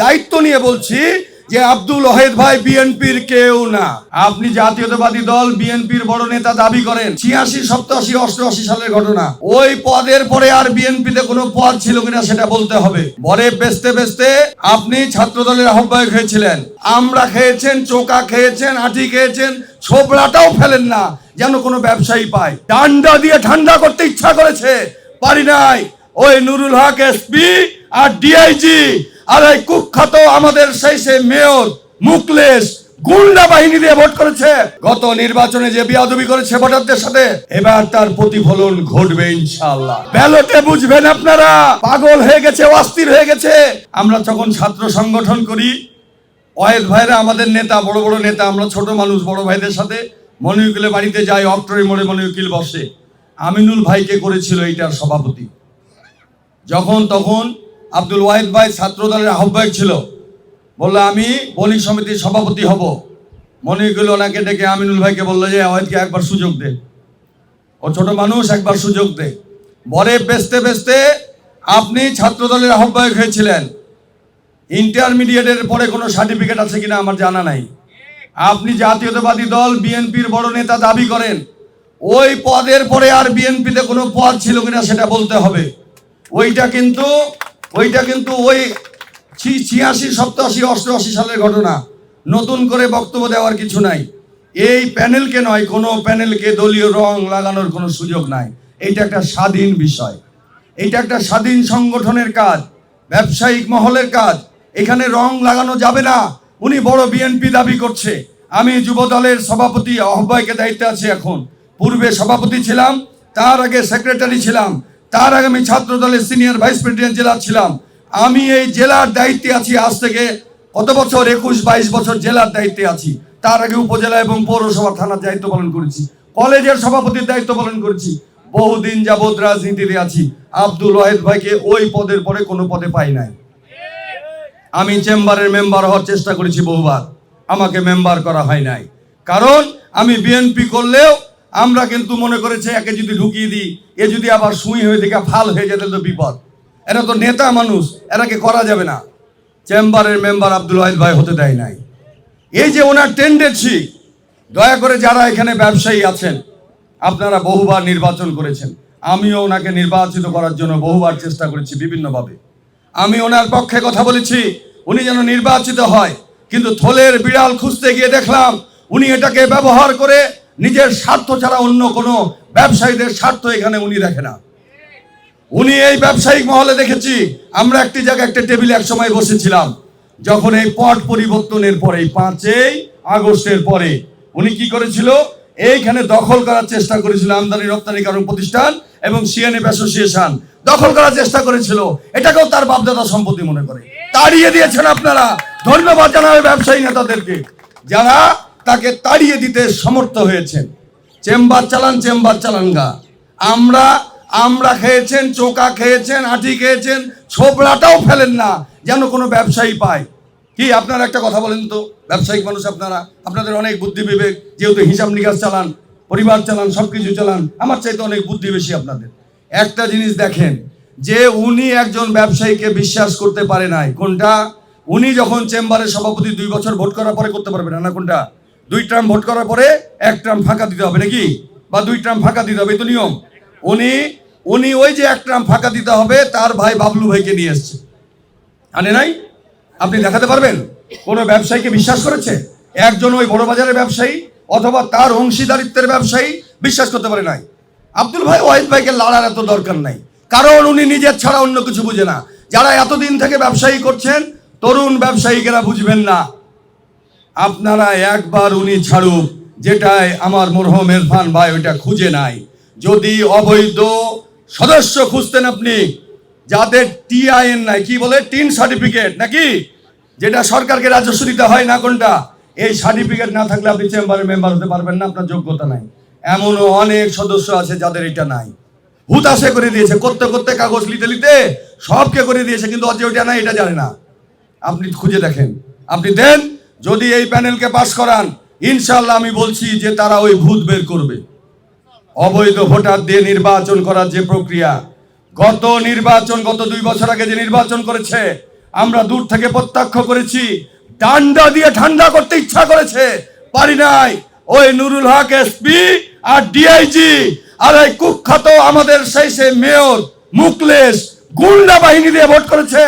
দায়িত্ব নিয়ে বলছি যে আব্দুল ওহেদ ভাই বিএনপির কেউ না। আপনি জাতীয়তাবাদী দল বিএনপির বড় নেতা দাবি করেন। ছিয়াশি, সপ্তাশি, অষ্টআশি সালের ঘটনা। ওই পদের পরে আর বিএনপিতে কোনো পদ ছিল কিনা সেটা বলতে হবে। বরে বেচতে বেচতে আপনি ছাত্র দলের আহ্বায়ক হয়েছিলেন। আমরা খেয়েছেন, চোকা খেয়েছেন আঠি খেয়েছেন, ছোবড়াটাও ফেলেন না, যেন কোনো ব্যবসায়ী পায়। ডান্ডা দিয়ে ঠান্ডা করতে ইচ্ছা করেছে, পারি নাই। ওই নুরুল হক এসপি আর ডিআইজি আর এই কুখ্যাত আমাদের সেই সে মেয়র মুকলেশ গুন্ডা বাহিনী দিয়ে ভোট করেছে। গত নির্বাচনে যে বিয়াদবি করেছে ভোটারদের সাথে, এবার তার প্রতিফলন ঘটবে ইনশাআল্লাহ। ব্যালটে বুঝবেন আপনারা, পাগল হয়ে গেছে, অস্থির হয়ে গেছে। আমরা যখন ছাত্র সংগঠন করি, অয়েল ভাইরা আমাদের নেতা, বড় বড় নেতা, আমরা ছোট মানুষ, বড় ভাইদের সাথে মনিউকিলের বাড়িতে যাই, অক্টোবর মোড়ে মনিউকিল বসে। আমিনুল ভাইকে করেছিল এইটার সভাপতি। যখন তখন আব্দুল ওয়াহিদ ভাই ছাত্র দলের আহ্বায়ক ছিল। বলল, আমি বণিক সমিতির সভাপতি হব। মনিউকুল ওনাকে ডেকে আমিনুল ভাইকে বলল, যে ওয়াহিদকে একবার সুযোগ দে। ও ছোট মানুষ, একবার সুযোগ দে। বরে বেচতে বেচতে আপনি ছাত্র দলের আহ্বায়ক হয়েছিলেন। ইন্টারমিডিয়েটের পরে কোনো সার্টিফিকেট আছে কিনা আমার জানা নাই। আপনি জাতীয়তাবাদী দল, বিএনপির বড় নেতা দাবি করেন। ওই পদের পরে আর বিএনপিতে কোনো পদ ছিল কিনা সেটা বলতে হবে। ওইটা কিন্তু ওইটা কিন্তু ওই ছিয়াশি, সপ্তাশি, অষ্টআশি সালের ঘটনা। নতুন করে বক্তব্য দেওয়ার কিছু নাই। এই প্যানেলকে নয়, কোনো প্যানেলকে দলীয় রং লাগানোর কোনো সুযোগ নাই। এটা একটা স্বাধীন বিষয়। এটা একটা স্বাধীন সংগঠনের কাজ, ব্যবসায়িক মহলের কাজ। এখানে রং লাগানো যাবে না। উনি বড় বিএনপি দাবি করছে। আমি যুব দলের সভাপতি, আহ্বায়কের দায়িত্বে আছি এখন। পূর্বে সভাপতি ছিলাম, তার আগে সেক্রেটারি ছিলাম। তার আগে আমি ছাত্র দলের সিনিয়র ভাইস প্রেসিডেন্ট জেলা ছিলাম। আমি এই জেলার দায়িত্বে আছি, আজ থেকে কত বছর? একুশ, বাইশ বছর জেলার দায়িত্বে আছি। তার আগে উপজেলা এবং পৌরসভা থানার দায়িত্ব পালন করেছি। কলেজের সভাপতির দায়িত্ব পালন করেছি। বহুদিন যাবৎ রাজনীতিতে আছি। আব্দুল ওয়াহেদ ভাইকে ওই পদের পরে কোনো পদে পাই নাই। আমি চেম্বারের মেম্বার হওয়ার চেষ্টা করেছি বহুবার। আমাকে মেম্বার করা হয় নাই। কারণ আমি বিএনপি করলেও আমরা কিন্তু মনে করেছে একে যদি ঢুকিয়ে দিই, এ যদি আবার সুই হয়ে দেখে ফাল হয়ে যেতে তো বিপদ। এরা তো নেতা মানুষ এরাকে করা যাবে না? চেম্বারের মেম্বার আব্দুল ওয়াহিদ ভাই হতে দেয় নাই। এই যে ওনার টেন্ডেন্সি দয়া করে যারা এখানে ব্যবসায়ী আছেন, আপনারা বহুবার নির্বাচন করেছেন। আমিও ওনাকে নির্বাচিত করার জন্য বহুবার চেষ্টা করেছি বিভিন্নভাবে। আমি ওনার পক্ষে কথা বলেছি, উনি যেন নির্বাচিত হয়, কিন্তু থলের বিড়াল খুঁজতে গিয়ে দেখলাম, উনি এটাকে ব্যবহার করে নিজের স্বার্থ ছাড়া অন্য কোনো ব্যবসায়ীদের স্বার্থ এখানে উনি দেখে না। উনি এই ব্যবসায়িক মহলে দেখেছি, আমরা একটি জায়গায় একটা টেবিলে এক সময় বসেছিলাম, যখন এই পট পরিবর্তনের পরে পাঁচই আগস্টের পরে উনি কি করেছিল, এইখানে দখল করার চেষ্টা করেছিল আমদানি রপ্তানিকারক প্রতিষ্ঠান এবং সিএনএফ অ্যাসোসিয়েশন দখল করার চেষ্টা করেছিল। এটাকেও তার বাপদাদা সম্পত্তি মনে করে। তাড়িয়ে দিয়েছেন আপনারা। ধন্যবাদ জানাবে ব্যবসায়ী নেতাদেরকে। যারা তাকে তাড়িয়ে দিতে সমর্থ হয়েছেন। চেম্বার চালান চেম্বার চালান গা। আমরা আমরা খেয়েছেন, চোকা খেয়েছেন আঠি খেয়েছেন, ছোবড়াটাও ফেলেন না, যেন কোনো ব্যবসায়ী পায়। কি, আপনারা একটা কথা বলেন তো, ব্যবসায়িক মানুষ আপনারা, আপনাদের অনেক বুদ্ধি বিবেক, যেহেতু হিসাব নিকাশ চালান, পরিবার চালান সব কিছু চালান, আমার চাইতে অনেক বুদ্ধি বেশি আপনাদের। একটা জিনিস দেখেন, যে উনি একজন ব্যবসায়ীকে বিশ্বাস করতে পারে নাই, কোনটা? উনি যখন চেম্বারের সভাপতি দুই বছর ভোট করার পরে করতে পারবে না কোনটা? দুই ট্রাম ভোট করার পরে এক ট্রাম ফাঁকা দিতে হবে নাকি? বা দুই ট্রাম ফাঁকা দিতে হবে তো নিয়ম। উনি উনি ওই যে এক ট্রাম ফাঁকা দিতে হবে, তার ভাই বাবলু ভাইকে নিয়ে এসছে। আনে নাই? আপনি দেখাতে পারবেন? কোনো ব্যবসায়ীকে বিশ্বাস করেছে? একজন ওই বড় বাজারের ব্যবসায়ী অথবা তার অংশীদারিত্বের ব্যবসায়ী বিশ্বাস করতে পারে নাই। আব্দুল ভাই, ওয়াহিদ ভাইকে লড়ার এত দরকার নাই। কারণ উনি নিজের ছাড়া অন্য কিছু বুঝে না। যারা এতদিন থেকে ব্যবসায়ী করছেন, তরুণ ব্যবসায়ীকেরা বুঝবেন না। আপনারা একবার উনি ছাড়ুক, যেটাই আমার মরহম ইরফান ভাই, ওইটা খুঁজে নাই। যদি অবৈধ সদস্য খুঁজতেন আপনি, যাদের টিআইএন নাই, কি বলে, টিন সার্টিফিকেট, নাকি? যেটা সরকারকে রাজস্ব দিতে হয় না কোনটা? এই সার্টিফিকেট না থাকলে আপনি চেম্বারের মেম্বার হতে পারবেন না, আপনার যোগ্যতা নাই। এমনও অনেক সদস্য আছে যাদের এটা নাই। হুতাশে করে দিয়েছে, করতে করতে কাগজ লিতে লিতে সবকে করে দিয়েছে, কিন্তু অজে ওইটা নাই এটা জানে না। আপনি খুঁজে দেখেন। আপনি দেন যদি এই প্যানেলকে পাশ করান ইনশাল্লাহ আমি বলছি যে তারা ওই ভূত বের করবে। অবৈধ ভোটার দিয়ে নির্বাচন করার যে প্রক্রিয়া, গত নির্বাচন, গত দুই বছর আগে যে নির্বাচন করেছে, আমরা দূর থেকে প্রত্যক্ষ করেছি, ডান্ডা দিয়ে ঠান্ডা করতে ইচ্ছা করেছে, পারি নাই। ওই নুরুল হক এসপি আর ডিআইজি আর এই কুখ্যাত আমাদের সেই সে মেয়র মুকলেশ গুন্ডা বাহিনী দিয়ে ভোট করেছে।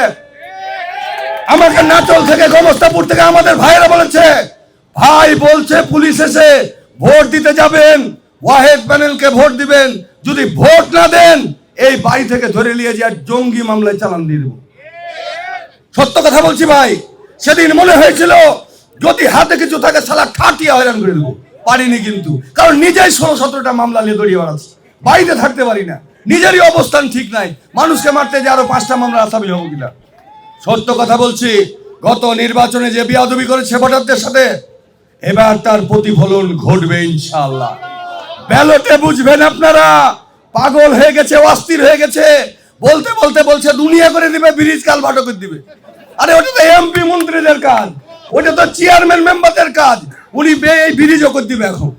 আমাকে নাচল থেকে গমস্তাপুর থেকে আমাদের ভাইয়েরা বলেছে, ভাই বলছে পুলিশ এসে ভোট দিতে যাবেন। ওয়াহেদ প্যানেলকে ভোট দিবেন। যদি ভোট না দেন, এই বাড়ি থেকে ধরে নিয়ে যে জঙ্গি মামলায় চালান দিয়ে সত্য কথা বলছি ভাই, সেদিন মনে হয়েছিল, যদি হাতে কিছু থাকে সালা ঠাটিয়া হয়রান করে দেবো। পারিনি কিন্তু, কারণ নিজেই ষোলো সতেরোটা মামলা নিয়ে দড়িয়ে বেড়াচ্ছি বাড়িতে থাকতে পারি না। নিজেরই অবস্থান ঠিক নাই। মানুষকে মারতে যে আরও পাঁচটা মামলা আসামি হব কিনা। সত্য কথা বলছি, গত নির্বাচনে যে বিয়াদবি করেছে ভোটারদের সাথে, এবার তার প্রতিফলন ঘটবে ইনশাআল্লাহ। ব্যালটে বুঝবেন আপনারা, পাগল হয়ে গেছে, অস্থির হয়ে গেছে। বলতে বলতে বলছে, দুনিয়া করে দিবে, ব্রিজ কাল ভাটো করে দিবে। আরে, ওটা তো এমপি মন্ত্রীদের কাজ, ওটা তো চেয়ারম্যান মেম্বারদের কাজ। উনি এই ব্রিজও করে দিবে এখন।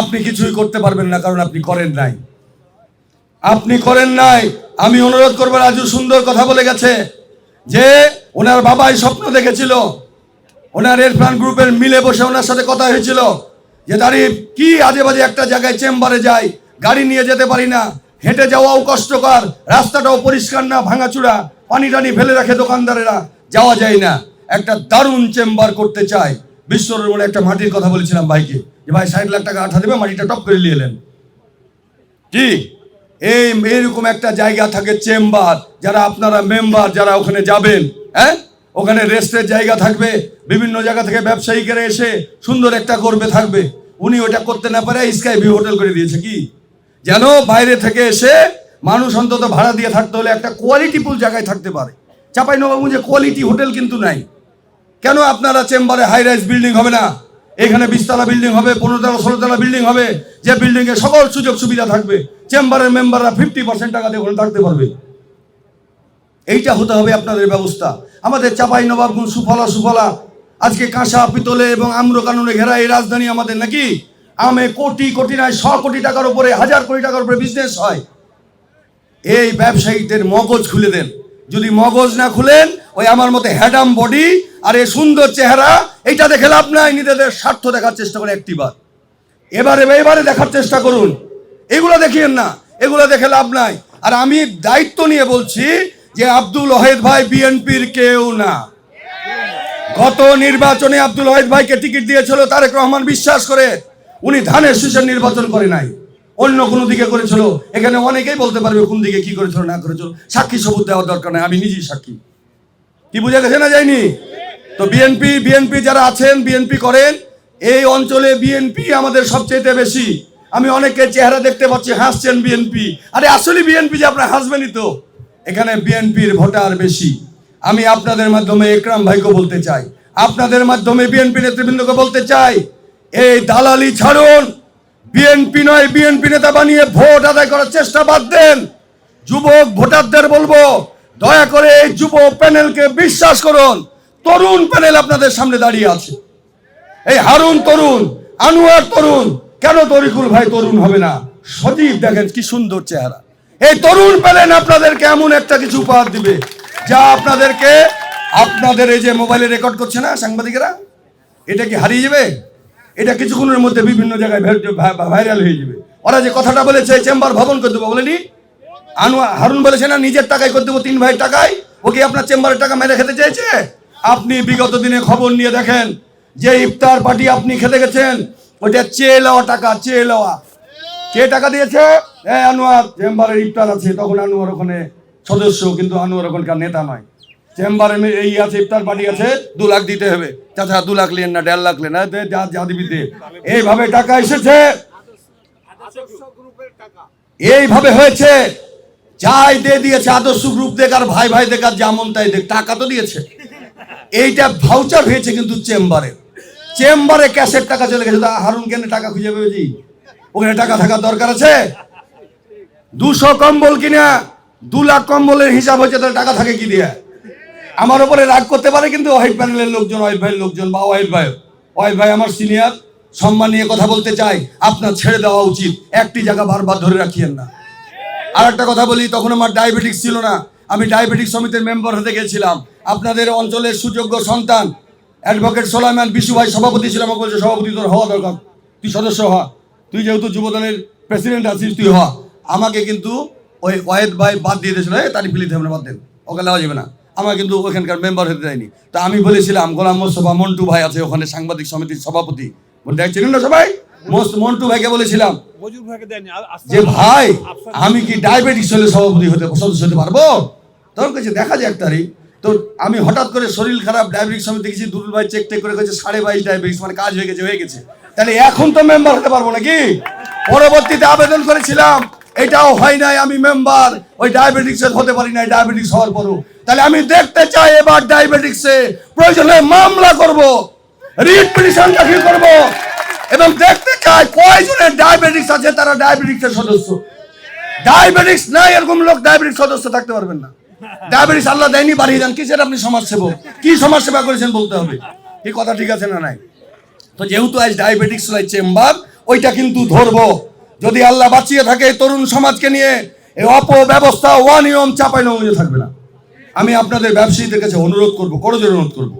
আপনি কিছুই করতে পারবেন না, কারণ আপনি করেন নাই। আপনি করেন নাই, আমি অনুরোধ করব, রাজু সুন্দর কথা বলে গেছে। যে ওনার বাবাই স্বপ্ন দেখেছিল, ওনার এরফান গ্রুপের মিলে বসে ওনার সাথে কথা হয়েছিল, যে দাঁড়িয়ে কি আজে বাজে একটা জায়গায় চেম্বারে যাই, গাড়ি নিয়ে যেতে পারি না, হেঁটে যাওয়াও কষ্টকর, রাস্তাটাও পরিষ্কার না, ভাঙাচুরা, পানি টানি ফেলে রাখে দোকানদারেরা, যাওয়া যায় না। একটা দারুণ চেম্বার করতে চাই। বলে একটা মাটির কথা বলেছিলাম ভাইকে, যে ভাই ষাট লাখ টাকা আঠা দেবে, মাটিটা টপ করে নিয়ে এলেন। কি? এই এরকম একটা জায়গা থাকে চেম্বার, যারা আপনারা মেম্বার যারা ওখানে যাবেন হ্যাঁ? ওখানে রেস্টের জায়গা থাকবে, বিভিন্ন জায়গা থেকে ব্যবসায়িকেরা এসে সুন্দর একটা করবে থাকবে। উনি ওটা করতে না পারে স্কাই ভিউ হোটেল করে দিয়েছে কি? যেন বাইরে থেকে এসে মানুষ অন্তত ভাড়া দিয়ে থাকতে হলে একটা কোয়ালিটিফুল জায়গায় থাকতে পারে। চাপাই নবাবগঞ্জে কোয়ালিটি হোটেল কিন্তু নাই। কেন আপনারা চেম্বারে হাই রাইজ বিল্ডিং হবে না? এখানে বিশতলা বিল্ডিং হবে, পনেরো তলা, ষোলো তলা বিল্ডিং হবে। যে বিল্ডিং এ সকল সুযোগ সুবিধা থাকবে, চেম্বারের মেম্বাররা ফিফটি পার্সেন্ট টাকা দিয়ে ওখানে থাকতে পারবে। এইটা হতে হবে আপনাদের ব্যবস্থা। আমাদের চাপাই নবাবগঞ্জ সুফলা সুফলা, আজকে কাঁসা, পিতলে এবং আম্র কানুনে ঘেরা এই রাজধানী আমাদের নাকি? আমে কোটি কোটি নয়, শ কোটি টাকার উপরে, হাজার কোটি টাকার উপরে বিজনেস হয়। এই ব্যবসায়ীদের মগজ খুলে দেন। যদি মগজ না খুলেন ওই আমার মতে হ্যাডাম বডি আর এই সুন্দর চেহারা, এইটা দেখে লাভ নাই, নিজেদের স্বার্থ দেখার চেষ্টা করে একটিবার। এবারে এবারে দেখার চেষ্টা করুন। এগুলো দেখিয়েন না, এগুলো দেখে লাভ নাই। আর আমি দায়িত্ব নিয়ে বলছি যে আব্দুল ওয়াহেদ ভাই বিএনপির কেউ না। গত নির্বাচনে আব্দুল ওহেদ ভাইকে টিকিট দিয়েছিল তারেক রহমান, বিশ্বাস করে। উনি ধানের শীষের নির্বাচন করে নাই। অন্য কোনো দিকে করেছিল। এখানে অনেকেই বলতে পারবে কোন দিকে কি করেছিল, না করেছিল। সাক্ষী সবুত দেওয়ার দরকার নাই, আমি নিজেই সাক্ষী। কি বুঝে গেছে না যায়নি তো বিএনপি বিএনপি যারা আছেন বিএনপি করেন এই অঞ্চলে বিএনপি আমাদের সবচেয়ে বেশি আমি অনেকে চেহারা দেখতে পাচ্ছি হাসছেন বিএনপি আরে আসলে বিএনপি যে আপনার হাসবেনই তো এখানে বিএনপির ভোটার বেশি আমি আপনাদের মাধ্যমে একরাম ভাইকে বলতে চাই আপনাদের মাধ্যমে বিএনপি নেতৃবৃন্দকে বলতে চাই এই দালালি ছাড়ুন বিএনপি নয় বিএনপি নেতা বানিয়ে ভোট আদায় করার চেষ্টা বাদ দেন যুবক ভোটারদের বলব দয়া করে এই যুব প্যানেলকে বিশ্বাস করুন, তরুণ প্যানেল আপনাদের সামনে দাঁড়িয়ে আছে। এই হারুন তরুণ, আনোয়ার তরুণ, কেন তরিকুল ভাই তরুণ হবে না? সজীব দেখেন কি সুন্দর চেহারা। এই তরুণ প্যানেল আপনাদেরকে এমন একটা কিছু উপহার দিবে, যা আপনাদেরকে, আপনাদের এই যে মোবাইলে রেকর্ড করছে না সাংবাদিকেরা? এটা কি হারিয়ে যাবে? এটা কিছুক্ষণের মধ্যে বিভিন্ন জায়গায় ভাইরাল হয়ে যাবে। ওরা যে কথাটা বলেছে চেম্বার ভবন করে দেবো, বলেনি? আনোয়ার হারুন বলেছে না নিজের টাকায় করে দেবো তিন ভাইয়ের টাকায়। ও কি আপনার চেম্বারের টাকা মেরে খেতে চেয়েছে? আপনি বিগত দিনে খবর নিয়ে দেখেন যে ইফতার পার্টি আপনি খেতে গেছেন ওইটা চেয়ে লওয়া টাকা চেয়ে লওয়া কে টাকা দিয়েছে? হ্যাঁ আনোয়ার। চেম্বারের ইফতার আছে তখন আনোয়ার ওখানে সদস্য কিন্তু আনোয়ার ওখানকার নেতা নয়। চেম্বারে এই আছে ইফতার পার্টি আছে দু লাখ দিতে হবে। চাচা দু লাখ লেন না দেড় লাখ লেন দে, যা যা দিবি দে। এইভাবে টাকা এসেছে। এইভাবে হয়েছে। যাই দিয়ে দিয়েছে, আদর্শ গ্রুপ দেখ আর ভাই ভাই দেখ আর যেমন তাই দেখ, টাকা তো দিয়েছে। এইটা ভাউচার হয়েছে কিন্তু চেম্বারে। চেম্বারে ক্যাশের টাকা চলে গেছে। হারুন কেন টাকা খুঁজে পেয়েছি ওখানে টাকা থাকার দরকার আছে? দুশো কম্বল কিনা, দু লাখ কম্বলের হিসাব হচ্ছে তাহলে টাকা থাকে কি দিয়ে? আমার উপরে রাগ করতে পারে কিন্তু ওয়াহিদ প্যানেলের লোকজন ওয়াহিদ ভাইয়ের লোকজন বা ওয়াহিদ ভাই। ওয়াহিদ ভাই আমার সিনিয়র সম্মান নিয়ে কথা বলতে চাই। আপনার ছেড়ে দেওয়া উচিত। একটি জায়গা বারবার ধরে রাখিয়েন না। আর একটা কথা বলি, তখন আমার ডায়াবেটিস ছিল না। আমি ডায়াবেটিক সমিতির মেম্বার হতে গেছিলাম। আপনাদের অঞ্চলের সুযোগ্য সন্তান অ্যাডভোকেট সোলাইমান বিশু ভাই সভাপতি ছিল, আমাকে বলছে, সভাপতি, তোর হওয়া দরকার। তুই সদস্য হ। তুই যেহেতু যুবদলের প্রেসিডেন্ট আছিস, তুই হ। আমাকে কিন্তু ওই ওয়াহেদ ভাই বাদ দিয়ে দিয়েছিল তারিফ লিতে হবে বাদ দেন ওকে নেওয়া যাবে না। আমার কিন্তু ওখানকার মেম্বার হতে দেয়নি। তা আমি বলেছিলাম, গোলাম মোস্তফা মন্টু ভাই আছে, ওখানে সাংবাদিক সমিতির সভাপতি। বলতে চিনেন না সবাই? মন্টু ভাইকে বলেছিলাম যে ভাই আমি কি ডায়াবেটিস হলে সভাপতি হতে সদস্য হতে পারব? তখন কাছে দেখা যায় এক তারিখ তো আমি হঠাৎ করে শরীর খারাপ ডায়াবেটিস সমিতি গেছি দুরুল ভাই চেক টেক করে গেছে সাড়ে বাইশ ডায়াবেটিস মানে কাজ হয়ে গেছে হয়ে গেছে। তাহলে এখন তো মেম্বার হতে পারব নাকি? পরবর্তীতে আবেদন করেছিলাম এটাও হয় নাই আমি মেম্বার ওই ডায়াবেটিক্স হতে পারি না ডায়াবেটিস হওয়ার পরও। তাহলে আমি দেখতে চাই এবার ডায়াবেটিক্সে প্রয়োজনে মামলা করব রিট পিটিশন দাখিল করব। এবং দেখতে চাই কয়জনের ডায়াবেটিক্স আছে তারা ডায়াবেটিক্সের সদস্য। ডায়াবেটিক্স নাই, এরকম লোক ডায়াবেটিস সদস্য থাকতে পারবেন না। ডায়াবেটিস আল্লাহ দেয়নি, বাড়িয়ে দেন। কিসের আপনি সমাজসেবক? কি সমাজসেবা করেছেন বলতে হবে। এই কথা ঠিক আছে না নাই? তো যেহেতু আজ ডায়াবেটিক্স চেম্বার, ওইটা কিন্তু ধরবো। যদি আল্লাহ বাঁচিয়ে থাকে তরুণ সমাজকে নিয়ে, এই অপব্যবস্থা অনিয়ম চাপাই নমনীয় থাকবে না। আমি আপনাদের ব্যবসায়ীদের কাছে অনুরোধ করব, করজোর অনুরোধ করব।